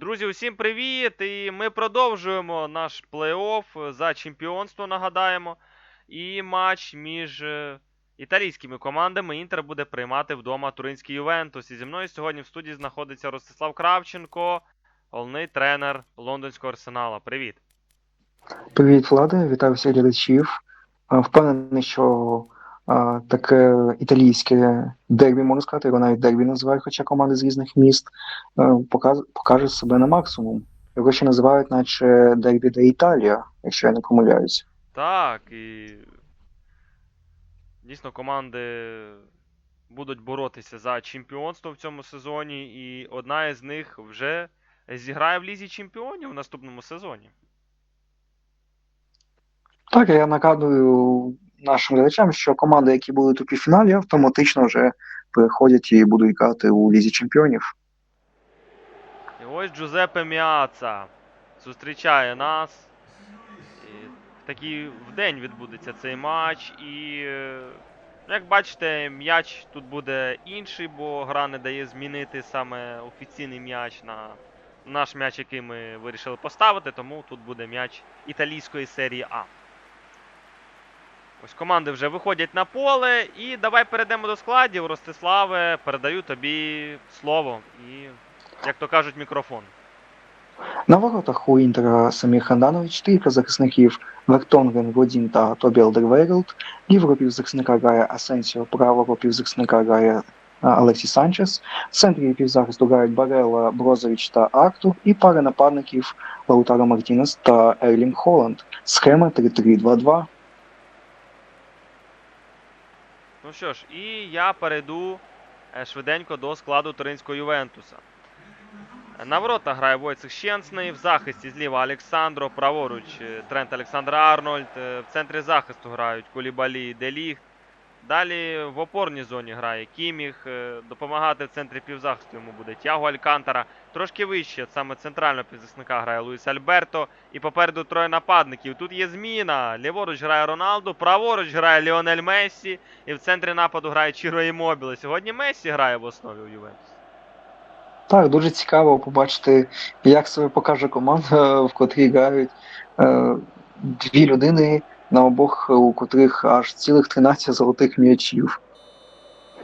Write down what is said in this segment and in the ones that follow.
Друзі, усім привіт! І ми продовжуємо наш плей-офф за чемпіонство, нагадаємо. І матч між е, італійськими командами Інтер буде приймати вдома Туринський Ювентус. І зі мною сьогодні в студії знаходиться Ростислав Кравченко, головний тренер лондонського арсенала. Привіт! Привіт, Влади, вітаю всіх глядачів. Впевнений, що а, таке італійське дербі, можна сказати, його навіть дербі називають, хоча команди з різних міст, а, показ- покаже себе на максимум. Його ще називають, наче дербі де Італія, якщо я не помиляюсь. Так, і дійсно команди будуть боротися за чемпіонство в цьому сезоні, і одна із них вже зіграє в Лізі Чемпіонів в наступному сезоні. Так, я нагадую нашим глядачам, що команди, які будуть у півфіналі, автоматично вже переходять і будуть грати у Лізі Чемпіонів. І ось Джузеппе Міаца зустрічає нас. Такий в день відбудеться цей матч. І е, як бачите, м'яч тут буде інший, бо гра не дає змінити саме офіційний м'яч на наш м'яч, який ми вирішили поставити, тому тут буде м'яч італійської серії А. Ось команди вже виходять на поле. І давай перейдемо до складів. Ростиславе, передаю тобі слово і, як то кажуть, мікрофон. На воротах у Інтера Самір Ханданович, трійка захисників Вертонген, Годін та Тобі Алдервейрелд. Лівого півзахисника грає Асенсіо, правого півзахисника грає а, Алексій Санчес. В центрі півзахисту грають Барела, Брозович та Артур. І пара нападників Лаутаро Мартінес та Ерлінг Холланд. Схема 3-3-2-2. Ну що ж, і я перейду е, швиденько до складу Туринського Ювентуса. На воротах грає Войцех Щенсний, в захисті зліва Олександро, праворуч е, Трент Олександр Арнольд, е, в центрі захисту грають Кулібалі, Деліг. Далі в опорній зоні грає Кіміх, е, допомагати в центрі півзахисту йому буде Тяго Алькантара. Трошки вище, саме центрального півзахисника грає Луїс Альберто. І попереду троє нападників. Тут є зміна. Ліворуч грає Роналду, праворуч грає Ліонель Мессі. І в центрі нападу грає Чіро Імобіле. Сьогодні Мессі грає в основі у Ювентус. Так, дуже цікаво побачити, як себе покаже команда, в котрій грають е, дві людини на обох, у котрих аж цілих 13 золотих м'ячів.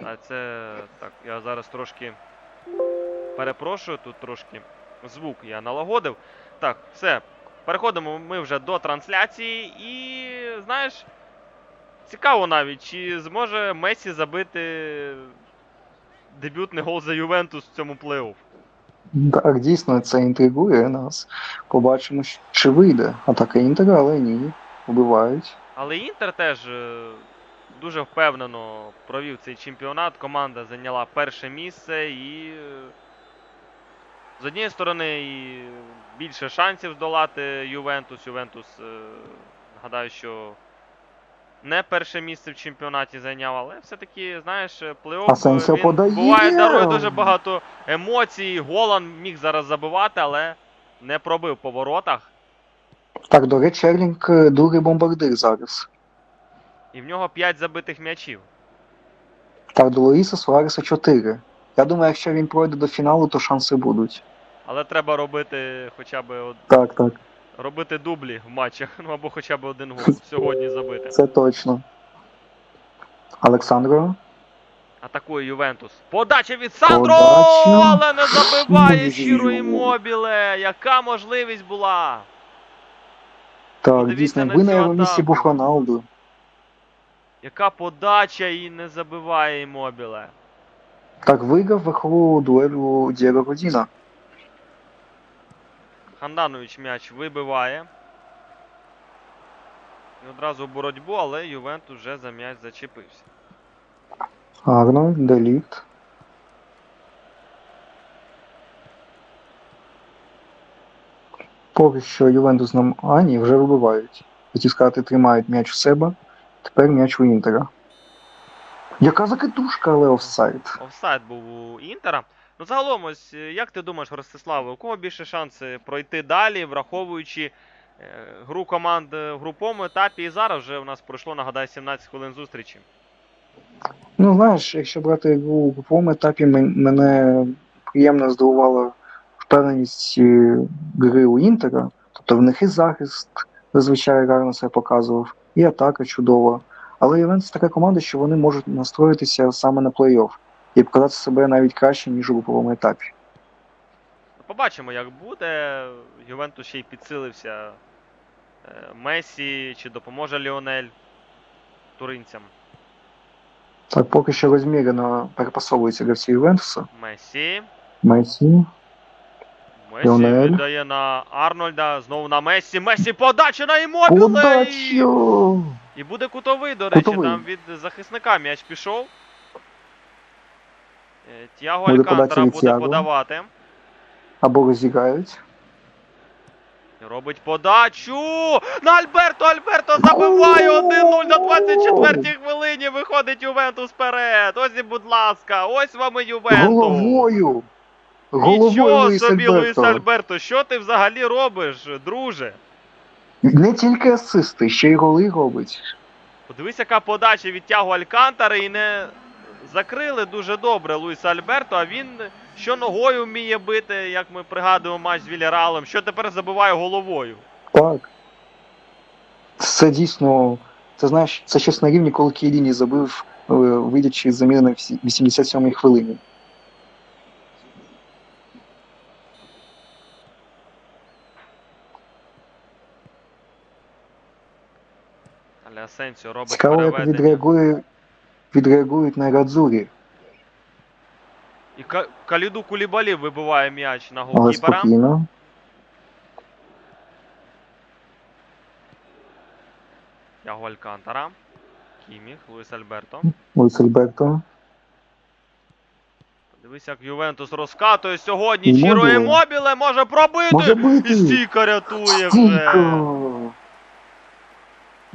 А це так, я зараз трошки перепрошую, тут трошки звук я налагодив. Так, все. Переходимо ми вже до трансляції. І знаєш, цікаво навіть, чи зможе Месі забити дебютний гол за Ювентус в цьому плей-офф. Так, дійсно, це інтригує нас. Побачимо, чи вийде атака Інтера, але ні, вбивають. Але Інтер теж е, дуже впевнено провів цей чемпіонат. Команда зайняла перше місце і е, з однієї сторони і більше шансів здолати Ювентус. Ювентус, е, нагадаю, що не перше місце в чемпіонаті зайняв, але все-таки, знаєш, плей-офф подає! буває дарує дуже багато емоцій. Голан міг зараз забивати, але не пробив по воротах. Так, до речі, Ерлінг е, другий бомбардир зараз. І в нього 5 забитих м'ячів. Так, до Луїса Суареса 4. Я думаю, якщо він пройде до фіналу, то шанси будуть. Але треба робити хоча б от, Так, так, робити дублі в матчах, ну або хоча б один гол сьогодні забити. це точно. Олександро. Атакує Ювентус. Подача від Сандро! Подача. Але не забиває. Щиро Імобіле. Яка можливість була? Так, дійсно, якби на його місці був Роналду. Яка подача і не забиває Імобіле. Так виграв верхову дуелю Дієго Годіна. Ханданович м'яч вибиває. І одразу боротьбу, але Ювентус вже за м'яч зачепився. Арнольд, Деліт. Поки що Ювентус нам. А, ні, вже вибивають. Хотів сказати, тримають м'яч у себе. Тепер м'яч у Інтера. Яка закидушка, але офсайд. Офсайд був у Інтера. Ну, загалом, ось е, як ти думаєш, Ростиславе, у кого більше шанси пройти далі, враховуючи е, гру команд в груповому етапі, і зараз вже у нас пройшло, нагадаю, 17 хвилин зустрічі. Ну, знаєш, якщо брати гру у груповому етапі, мен- мене приємно здивувало впевненість е, гри у Інтера. Тобто в них і захист зазвичай гарно себе показував, і атака чудова. Але Ювентус така команда, що вони можуть настроїтися саме на плей-офф і показати себе навіть краще, ніж у груповому етапі. Побачимо, як буде. Ювентус ще й підсилився. Е, Месі чи допоможе Ліонель туринцям. Так, поки що розмірено перепасовуються гравці Ювентуса. Месі. Месі. Месі Ліонель. віддає на Арнольда. Знову на Месі. Месі подача на Імобіле! І... Удачу! і буде кутовий, до речі, Кутовий. там від захисника м'яч пішов. Е, Тіаго Буде Алькантара від буде Тіаго. подавати. Або розіграють. Робить подачу. На Альберто! Альберто забиває 1-0 на 24-й хвилині. Виходить Ювентус вперед. Ось і, будь ласка, ось вам і Ювентус. Головою! Нічого Луїс собі, Луїс Альберто. Що ти взагалі робиш, друже? Не тільки асисти, ще й голи робить. Подивись, яка подача від Тяго Алькантари і не закрили дуже добре Луїса Альберто, а він що ногою вміє бити, як ми пригадуємо матч з Вільяралом, що тепер забиває головою. Так. Це дійсно. Це знаєш, це щось на рівні, коли Кіеліні забив, е, вийдячи з заміни на 87-й хвилині. Але Асенсіо робить Цікаво, як переведення. відреагує, відреагують на Радзурі, І Ка- Каліду Кулібалі вибиває м'яч на але голкіпера. спокійно. Тяго Алькантара. Кіміх, Луїс Альберто. Луїс Альберто. Дивись, як Ювентус розкатує сьогодні. Чіро Імобіле може пробити. Може І бути. стійка рятує вже. Стійко!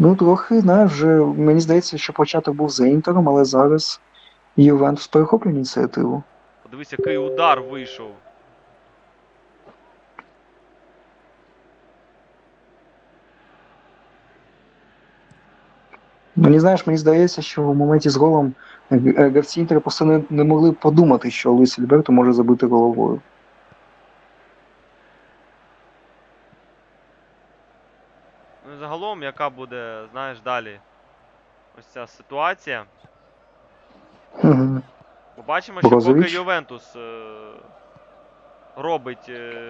Ну, трохи, знаєш, вже мені здається, що початок був за Інтером, але зараз Ювентус перехоплює ініціативу. Подивись, який удар вийшов. Мені знаєш, мені здається, що в моменті з голом е, гравці Інтера просто не, не могли подумати, що Луїс Альберто може забити головою. Ну і загалом, яка буде, знаєш, далі ось ця ситуація. Побачимо, що поки Ювентус е, робить е,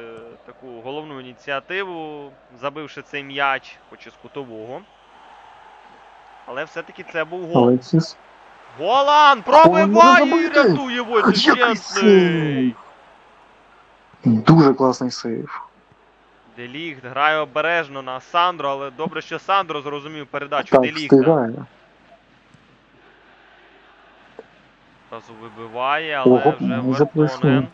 таку головну ініціативу, забивши цей м'яч, хоч і з кутового. Але все-таки це був гол. Голан пробиває і рятує Який Дуже класний сейв. Деліхт грає обережно на Сандро, але добре, що Сандро зрозумів передачу Так, Деліхта. встигає. Разу вибиває, але Ого, вже вже пройшло. Вертонен.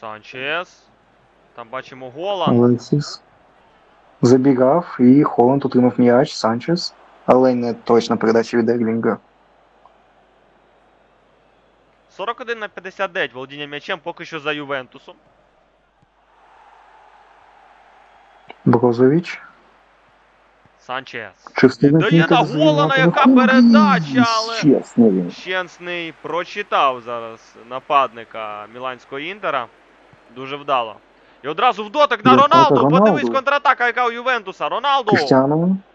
Санчес. Там бачимо Голан. Алексіс. Забігав і Холланд отримав м'яч, Санчес. Але не точна передача від Ерлінга. 41 на 59 володіння м'ячем поки що за Ювентусом. Брозович. Санчес. Чи встигне Віддає Інтер на звільняти Голана, яка передача, але- Щенсний прочитав зараз нападника Міланського Інтера. Дуже вдало. І одразу в дотик на Роналду. Подивись контратака, яка у Ювентуса. Роналду.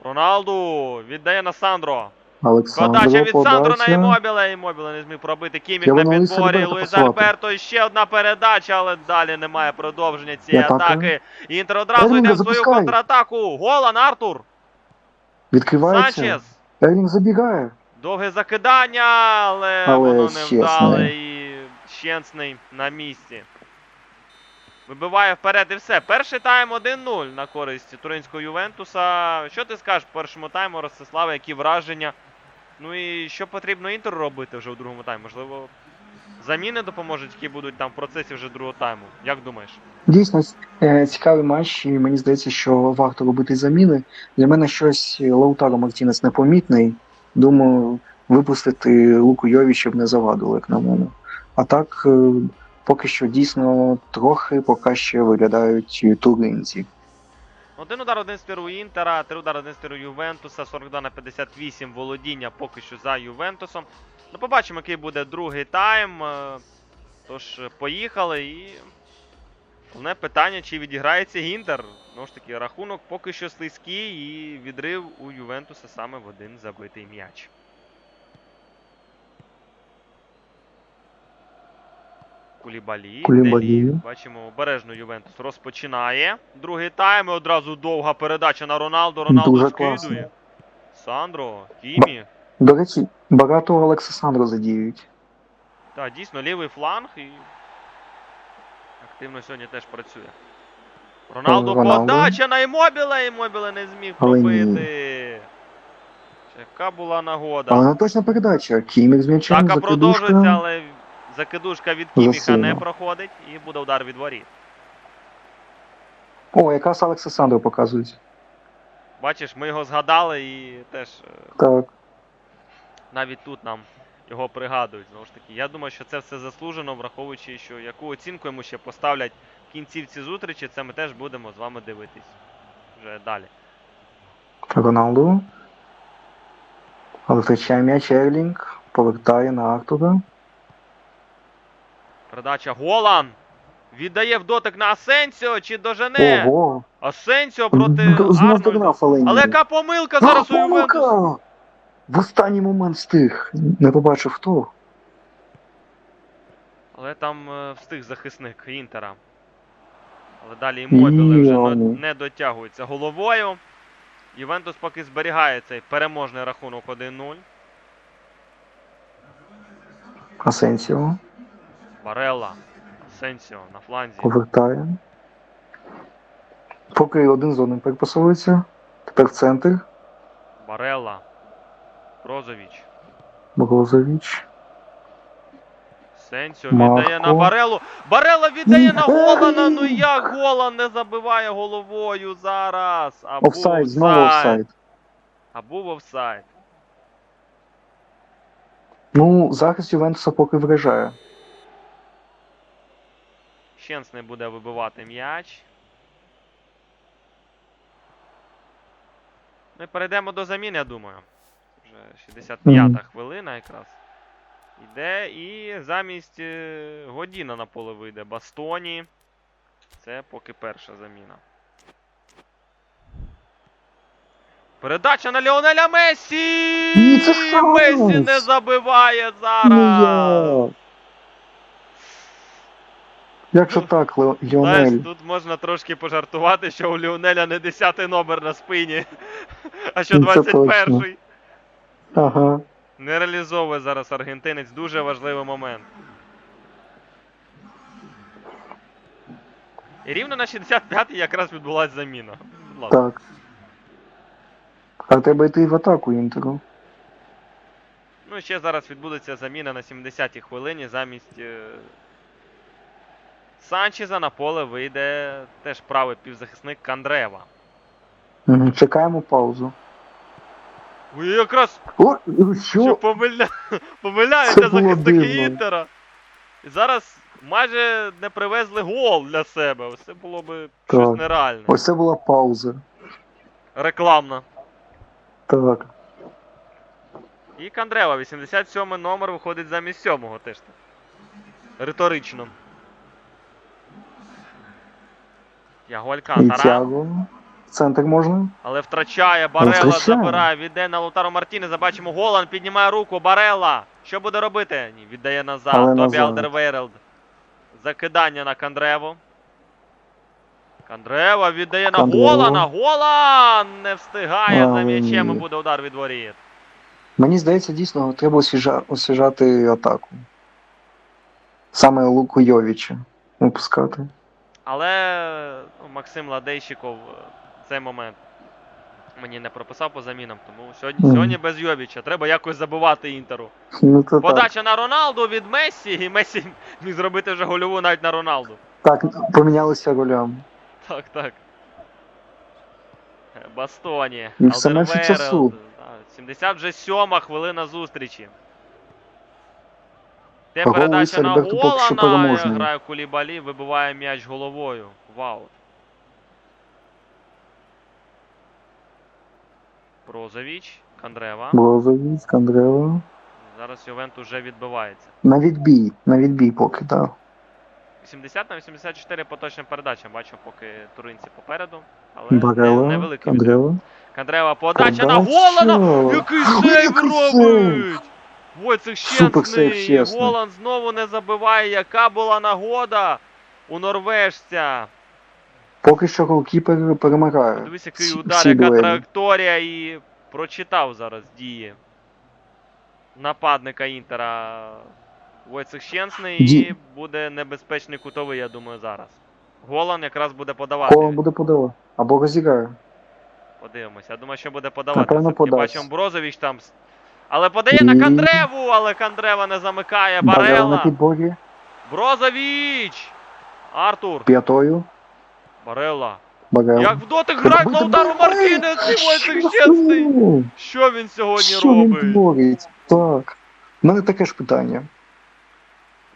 Роналду віддає на Сандро. Подача від Сандро на. Імобіле. Імобіле не зміг пробити. Кімік на підборі. Луїс. Альберто. Ще одна передача, але далі немає продовження цієї атаки. Інтер одразу йде в свою контратаку. Голан, Артур. Відкривається. Санчес. Ерлінг забігає. Довге закидання, але, Але воно не вдале і щенсний на місці. Вибиває вперед і все. Перший тайм 1-0 на користь туринського Ювентуса. Що ти скажеш по першому тайму, Ростиславе, які враження? Ну і що потрібно Інтеру робити вже у другому таймі? Можливо, заміни допоможуть, які будуть там в процесі вже другого тайму. Як думаєш? Дійсно е, цікавий матч, і мені здається, що варто робити заміни. Для мене щось Лаутаро Мартінес непомітний. Думаю, випустити Луку Йовіча б не завадило, як на мене. А так, е, поки що дійсно трохи поки ще виглядають туринці. Один удар, один спір у Інтера, три удар, один стир у Ювентуса, 42 на 58 володіння поки що за Ювентусом. Ну, побачимо, який буде другий тайм. е, Тож, поїхали і. Головне питання, чи відіграється Гінтер. Ну ж таки, рахунок поки що слизький і відрив у Ювентуса саме в один забитий м'яч. Кулібалі. Кулібалі. Делі. Бачимо, обережно Ювентус розпочинає. Другий тайм і одразу довга передача на Роналду. Роналду Дуже скидує. класно. Сандро, Кімі. До речі, багато Олекса Сандро задіють. Так, дійсно, лівий фланг і активно сьогодні теж працює. Роналду Роналду. подача на Імобіле, Імобіле не зміг пробити. Яка була нагода. Але точна передача. Кімік з м'ячем, закидушка. продовжується, але закидушка від Кіміха не проходить і буде удар від воріт. О, якраз Олекса Сандро показують. Бачиш, ми його згадали і теж е, Так. навіть тут нам його пригадують. Знову ж таки, я думаю, що це все заслужено, враховуючи, що яку оцінку йому ще поставлять в кінцівці зустрічі, це ми теж будемо з вами дивитись вже далі. Роналду. Але втрачає м'яч Ерлінг. Повертає на Артура. Передача Голан! Віддає в дотик на Асенсіо чи дожене? Ого! Асенсіо проти Арнольда. Але яка помилка зараз у Ювентус? В останній момент встиг. Не побачив хто. Але там е, встиг захисник Інтера. Але далі Іммобіле вже не дотягується головою. Ювентус поки зберігає цей переможний рахунок 1-0. Асенсіо. Барелла, Сенсіо на фланзі. Повертає. Поки один з одним перепасовується. Тепер центр. Барелла. Брозович. Брозович. Сенсіо віддає на Барелу. Барела віддає на Голана. Ну як Голан не забиває головою зараз? А Офсайд, знову офсайд. А був офсайд. Ну, захист Ювентуса поки вражає. Щенс не буде вибивати м'яч. Ми перейдемо до замін, я думаю. Вже 65-та хвилина якраз. Іде і замість е, Годіна на поле вийде Бастоні. Це поки перша заміна. Передача на Леонеля Месі! Ні! Месі не забиває зараз! Ну як? Якщо так, Ле- Знаєш, тут можна трошки пожартувати, що у Ліонеля не 10 номер на спині, а що Ну, це 21-й. Ага. Не реалізовує зараз аргентинець. Дуже важливий момент. І рівно на 65-й якраз відбулася заміна. Будь ласка. Так. А треба йти в атаку Інтеру. Ну і ще зараз відбудеться заміна на 70-й хвилині. Замість е... Санчеза на поле вийде теж правий півзахисник Кандрева. Чекаємо паузу. Ви якраз О, Що що? помиля... помиляються захисники. Інтера. І зараз майже не привезли гол для себе. Ось Це було би щось нереальне. Ось це була пауза. Рекламна. Так. І Кандрева, 87 номер виходить замість 7-го теж. Риторично. Тяго І Алькантара. Центр можна? Але втрачає Барела, забирає, віддає на Лутаро Мартінеза. Бачимо, Голан піднімає руку. Барела. Що буде робити? Ні, віддає назад. Але Тобі. Алдервейрелд. Закидання на Кандреву. Кандрева віддає на Кандрева. Голана. Голан не встигає за м'ячем і буде удар від воріт. Мені здається, дійсно треба освіжа... освіжати атаку. Саме Луку Йовіча випускати. Але ну, Максим Ладейщиков е, цей момент мені не прописав по замінам. Тому сьогодні, сьогодні без Йовіча. Треба якось забивати Інтеру. Ну то так. Подача на Роналду від Мессі, і Мессі міг зробити вже гольову навіть на Роналду. Так, помінялися ролями. Так, так. Е, Бастоні. І все менше часу. Да, 70 вже сьома хвилина зустрічі. Де передача на Альберту поки що Голана. переможний. Грає Кулібалі, вибиває м'яч головою. Вау. Брозович, Кандрева. Брозовіць, Кандрева. Зараз Ювентус вже відбивається. На відбій, на відбій поки, так. 80 на 84 поточним передачам. Бачимо, поки туринці попереду. Але Барела, невеликий відрив. Кандрева. Кандрева подача на! Голана! Який сейв робить! Войцех Щенсний! Голан знову не забиває. Яка була нагода у норвежця? Поки що голкіпер перемагає. Подивись, який удар, яка дуелі. траєкторія і прочитав зараз дії нападника Інтера Войцех Щенсний і Ді- буде небезпечний кутовий, я думаю, зараз. Голан якраз буде подавати. Кого буде подавати? Або розіграє. Подивимося. Я думаю, що буде подавати. Бачимо Брозович там. Але подає на Кандреву, але Кандрева не замикає. Барела на Барела. Артур. П'ятою. Барела. Барела. Як в дотик грають Лаутаро Маркінес і Войцех Щенсний. Що? Він сьогодні Що він робить? творить? Так. У мене таке ж питання.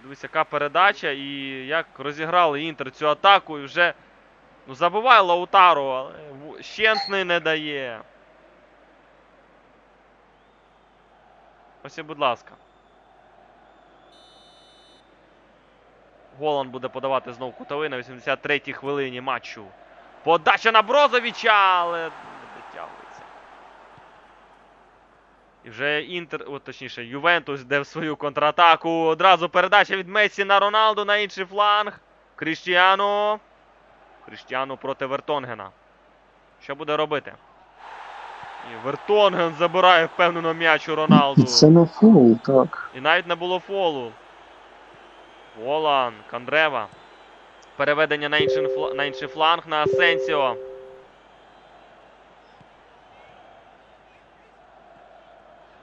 Дивись, яка передача і як розіграли Інтер цю атаку і вже ну, забиває Лаутаро, але Щенсний не дає. Ось і, будь ласка. Голан буде подавати знов кутовий на 83-й хвилині матчу. Подача на Брозовича, але не дотягується. І вже Інтер, о, точніше, Ювентус йде в свою контратаку. Одразу передача від Месі на Роналду на інший фланг. Кріштіану. Кріштіану проти Вертонгена. Що буде робити? І Вертонген забирає впевнено м'яч у Роналду. Це не фул, так. І навіть не було фолу. Волан, Кандрева. Переведення на інший, на інший фланг на Асенсіо.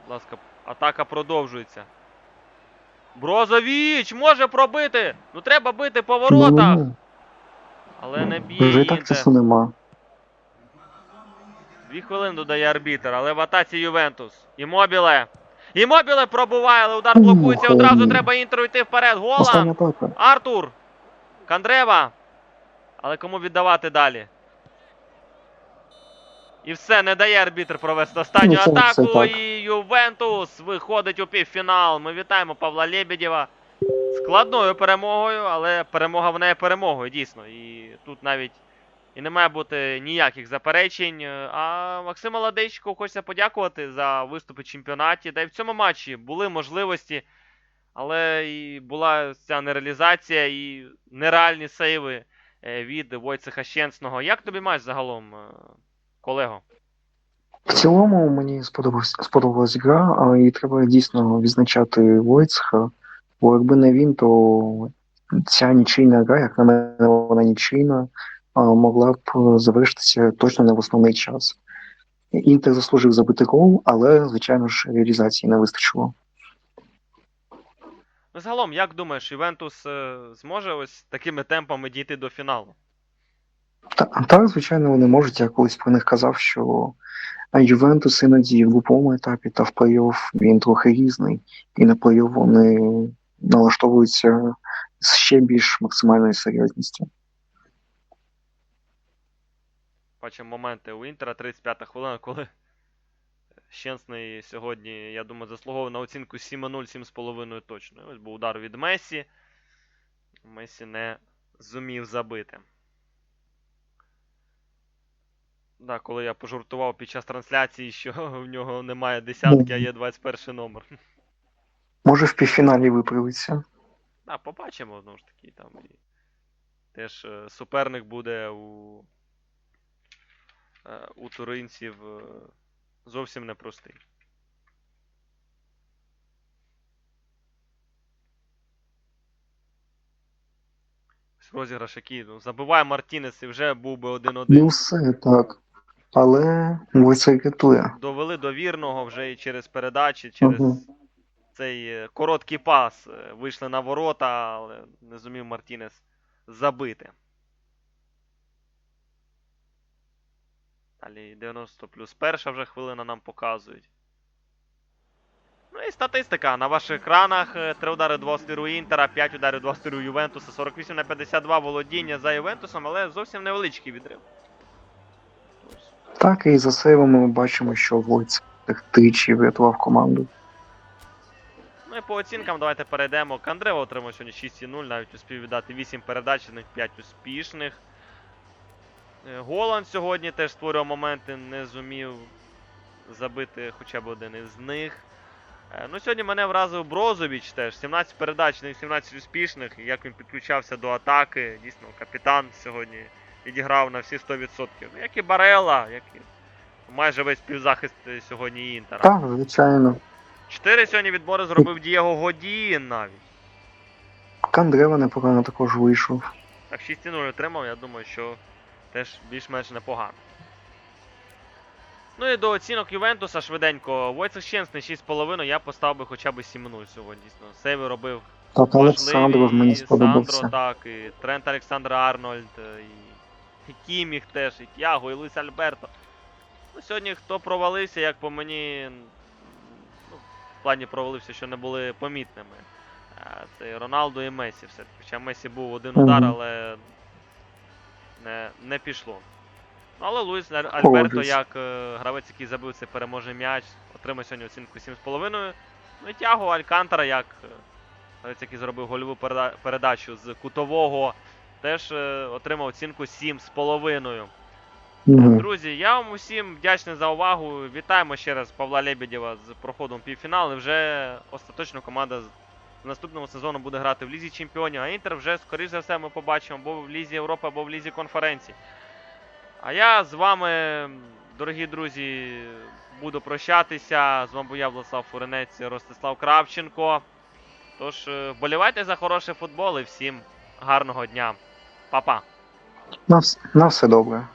Будь ласка, атака продовжується. Брозовіч може пробити! Ну треба бити по воротах! Ну, Але не б'є Вже так часу нема. Дві хвилини додає арбітер, але в атаці Ювентус. Імобіле. Імобіле пробуває, але удар блокується. Одразу треба інтеру йти вперед. Атака. Артур. Кандрева. Але кому віддавати далі? І все, не дає арбітр провести останню Ну, атаку. все. І Ювентус виходить у півфінал. Ми вітаємо Павла Лебедєва. Складною перемогою, але перемога в неї перемогою, дійсно. І тут навіть і не має бути ніяких заперечень. А Максима Ладейчику хочеться подякувати за виступи в чемпіонаті. Да і в цьому матчі були можливості, але і була ця нереалізація і нереальні сейви е, від Войцеха Щенсного. Як тобі матч загалом, е, колего? В цілому мені сподобалась, сподобалась гра, і треба дійсно відзначати Войцха, бо якби не він, то ця нічийна гра, як на мене, вона нічийна, могла б завершитися точно не в основний час. Інтер заслужив забити гол, але, звичайно ж, реалізації не вистачило. Загалом, як думаєш, Ювентус е, зможе ось такими темпами дійти до фіналу? Та, так, звичайно, вони можуть. Я колись про них казав, що Ювентус іноді в груповому етапі та в плей-офф він трохи різний, і на плей-офф вони налаштовуються з ще більш максимальною серйозністю. Бачимо моменти у Інтера, 35 хвилина, коли Щенсний сьогодні, я думаю, заслуговує на оцінку 7-0, 7,5 точно. Ось був удар від Месі. Месі не зумів забити. Да, коли я пожартував під час трансляції, що в нього немає десятки, а є 21 номер. Може, в півфіналі виправиться. Да, побачимо, знову ж таки, там теж е, суперник буде у, у туринців е, зовсім непростий. Розіграш який, ну, забиває Мартінес і вже був би 1-1. Ну, все так. Але Войцех рятує. Довели до вірного вже і через передачі, через Мгм. цей е, короткий пас. е, Вийшли на ворота, але не зумів Мартінес забити. Далі 90 плюс перша вже хвилина нам показують. Ну і статистика. На ваших екранах е, 3 удари 2 стиру Інтера, 5 ударів 2 стиру Ювентуса, 48 на 52 володіння за Ювентусом, але зовсім невеличкий відрив. Так, і за сейвами ми бачимо, що Войцех тричі врятував команду. Ну і по оцінкам давайте перейдемо. Кандрева отримав сьогодні 6,0, навіть успів віддати 8 передач, з них 5 успішних. Е, Голланд сьогодні теж створював моменти, не зумів забити хоча б один із них. Е, Ну, сьогодні мене вразив Брозович теж. 17 передач, з 17 успішних. Як він підключався до атаки. Дійсно, капітан сьогодні відіграв на всі 100%. Як і Барела, як і майже весь півзахист е, сьогодні Інтера. Так, звичайно. Чотири сьогодні відбори зробив Дієго Годін навіть. Кандрева непогано також вийшов. Так, 6-0 отримав, я думаю, що теж більш-менш непогано. Ну і до оцінок Ювентуса швиденько. Войцех Щенсний 6,5, я поставив би хоча б 7-0 сьогодні. Дійсно. Сейви робив Так, Олександров мені Сандро, так, і Трент Олександр Арнольд, і, і Кіміх теж, і Тяго, і Луїс Альберто. Ну, сьогодні хто провалився, як по мені, ну, в плані провалився, що не були помітними. Е, Це і Роналду і Месі все-таки. Хоча Месі був один удар, але не, не пішло. Ну, але Луїс Альберто, як е, гравець, який забив цей переможний м'яч, отримав сьогодні оцінку 7,5. Ну і Тяго Алькантара, як е, гравець, який зробив гольову переда- передачу з кутового, теж е, отримав оцінку 7,5. Мгм. Друзі, я вам усім вдячний за увагу. Вітаємо ще раз Павла Лебедєва з проходом півфіналу. Вже остаточно команда наступного сезону буде грати в Лізі Чемпіонів, а Інтер вже, скоріш за все, ми побачимо або в Лізі Європи, або в Лізі конференцій. А я з вами, дорогі друзі, буду прощатися. З вами був я, Владислав Фуренець, Ростислав Кравченко. Тож, е, вболівайте за хороший футбол і всім гарного дня. Па-па! На, на все добре.